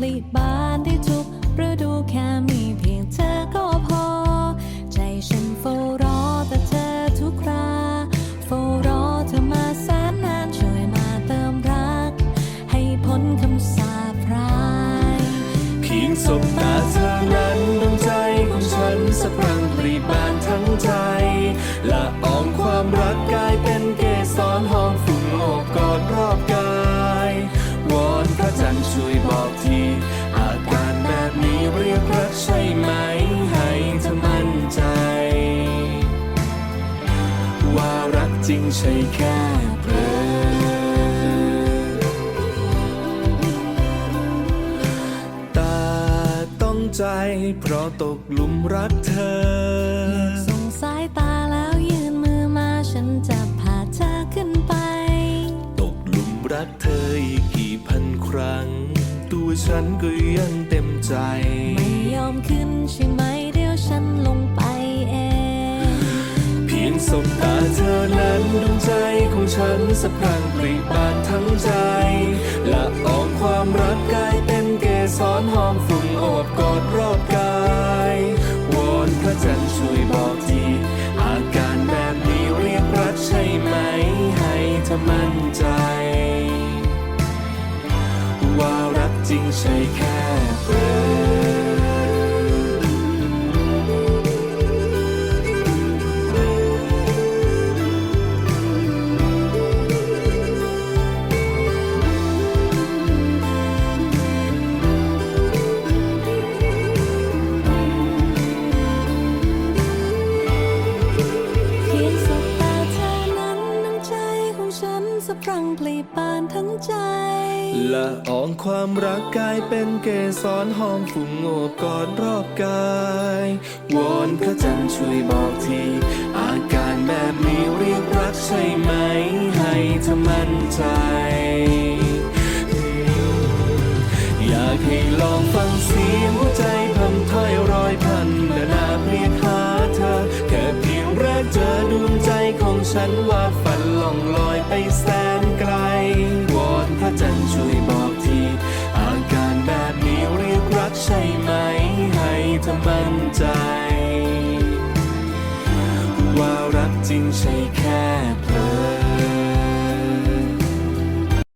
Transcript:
ผลิบานได้ทุกฤดูแค่มีเพียงเธอก็พอ ใจฉันเฝ้ารอแต่เธอทุกคราเฝ้ารอเธอมาแสนนานช่วยมาเติมรัก ให้พ้นคำสาปร้ายเพียงสบตาเธอนั้นดวงใจของฉันสะพรังผลิบานทั้งใจ จริงใช่แค่เผลอตาต้องใจ เพราะตกหลุมรักเธอ ส่งสายตาแล้วยืนมือมาฉันจะพาเธอขึ้นไป ตกหลุมรักเธออีกกี่พันครั้ง ตัวฉันก็ยังเต็มใจ ไม่ยอมขึ้นใช่ไหมเดี๋ยวฉันลงไปเอง เพียงสบตาเธอ สะพรังปริบานทั้งใจละอองความรักกายเป็นเกสรหอมฝุ่นโอบกอดรอบกายวอนพระจันทร์ช่วยบอกทีอาการแบบนี้เรียกรักใช่ไหม ให้เธอมั่นใจ ว่ารักจริงใช่แค่ สะพรั่งพลีบานทั้งใจ ละอองความรักกลายเป็นเกสรหอมฝุ่งโอบกอดรอบกาย วอนพระจันทร์ช่วยบอกที อาการแบบนี้เรียกรักใช่ไหม ให้เธอมั่นใจ อยากให้ลองฟังเสียงหัวใจพันถ้อยรอยพันนานาเรียกหาเธอแค่เพียงแรกเจอดวงใจของฉันว่าฝันล่องลอยไปแสน ให้เธอมั่นใจ ว่ารักจริงใช่แค่